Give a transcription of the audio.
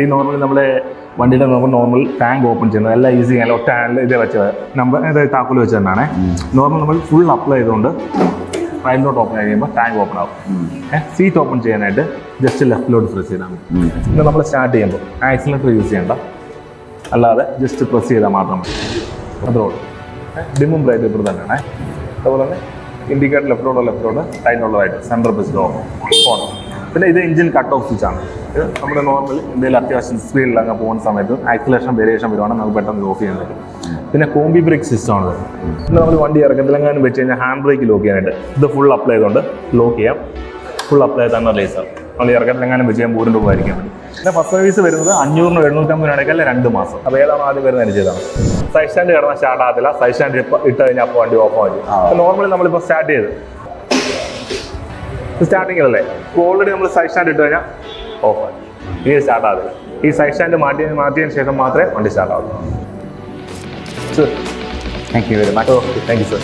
ഈ നോർമൽ നമ്മുടെ വണ്ടിയുടെ നോർമൽ നോർമൽ ടാങ്ക് ഓപ്പൺ ചെയ്യുന്നത്. എല്ലാം ഈസി അല്ല ഒറ്റ ഹാൻഡിൽ ഇതേ വെച്ചത്. നമ്പർ ഇതേ താക്കോൽ വെച്ച് തന്നെയാണ് നോർമൽ നമ്മൾ ഫുൾ അപ്ലൈ ചെയ്തുകൊണ്ട് ഫ്രണ്ടിലോട്ട് ഓപ്പൺ ചെയ്യുമ്പോൾ ടാങ്ക് ഓപ്പൺ ആവും. സീറ്റ് ഓപ്പൺ ചെയ്യാനായിട്ട് ജസ്റ്റ് ലെഫ്റ്റിലോട്ട് പ്രസ് ചെയ്താൽ മതി. നമ്മൾ സ്റ്റാർട്ട് ചെയ്യുമ്പോൾ ആക്സിലേറ്റർ യൂസ് ചെയ്യണ്ട? അല്ലാതെ ജസ്റ്റ് പ്രസ് ചെയ്താൽ മാത്രം മതി. അതോട് ഡിമും ബ്രൈറ്റ് ഇപ്പോൾ തന്നെയാണ്. അതുപോലെ തന്നെ ഇൻഡിക്കേറ്റർ ലെഫ്റ്റിലോട്ടോ ലെഫ്റ്റിലോട്ട് ടൈനുള്ളതായിട്ട് റൈറ്റ് സെൻട്രൽ പ്രസ് ഓൺ പിന്നെ ഇത് എഞ്ചിൻ കട്ട് ഓഫ് സ്വിച്ച് ആണ്. ഇത് നമ്മുടെ നോർമൽ എന്തെങ്കിലും അത്യാവശ്യം സ്പീഡിൽ അങ്ങ് പോകുന്ന സമയത്ത് ആക്സിലേഷൻ വേരിയേഷൻ വരുവാണെങ്കിൽ നമുക്ക് പെട്ടെന്ന് ഓഫ് ചെയ്യാൻ പറ്റും. പിന്നെ കോമ്പി ബ്രേക്ക് സിസ്റ്റം ആണ്. പിന്നെ നമ്മൾ വണ്ടി ഇറക്കത്തിലെങ്ങാനും വെച്ച് കഴിഞ്ഞാൽ ഹാൻഡ് ബ്രേക്ക് ലോക്ക് ചെയ്യാനായിട്ട്. ഇത് ഫുൾ അപ്ലൈ ചെയ്തുകൊണ്ട് ലോക്ക് ചെയ്യാം. ഫുൾ അപ്ലൈ തന്നെ റിലീസ് ആവും നമ്മൾ ഇറക്കത്തിലെങ്ങാനും വെച്ച് ചെയ്യാൻ പൂരിന്റെ ഉപകരിക്കാൻ വേണ്ടി പിന്നെ ഫസ്റ്റ് സർവീസ് വരുന്നത് അഞ്ഞൂറിന് എഴുന്നൂറ്റമ്പതിന് ഇടയ്ക്കല്ല രണ്ട് മാസം. അപ്പോൾ ഏതാണ് ആദ്യം വരുന്ന അനുസരിച്ചാണ് സൈഡ് സ്റ്റാൻഡ് കിടന്നാൽ സ്റ്റാർട്ട് ആകത്തില്ല. സൈഡ് സ്റ്റാൻഡ് ഇട്ട് കഴിഞ്ഞാൽ അപ്പോൾ വണ്ടി ഓഫ് ആവും നോർമലി നമ്മളിപ്പോൾ സ്റ്റാർട്ട് ചെയ്ത് സ്റ്റാർട്ടിങ്ങിലല്ലേ ഇപ്പോൾ ഓൾറെഡി നമ്മൾ സൈഡ് സ്റ്റാൻഡ് ഇട്ട് കഴിഞ്ഞാൽ ഓഫ് ഇനി സ്റ്റാർട്ട് ആവില്ല ഈ സൈഡ് സ്റ്റാൻഡ് മാറ്റി മാറ്റിയതിന് ശേഷം മാത്രമേ വണ്ടി സ്റ്റാർട്ട് ആവൂ thank you very much okay thank you sir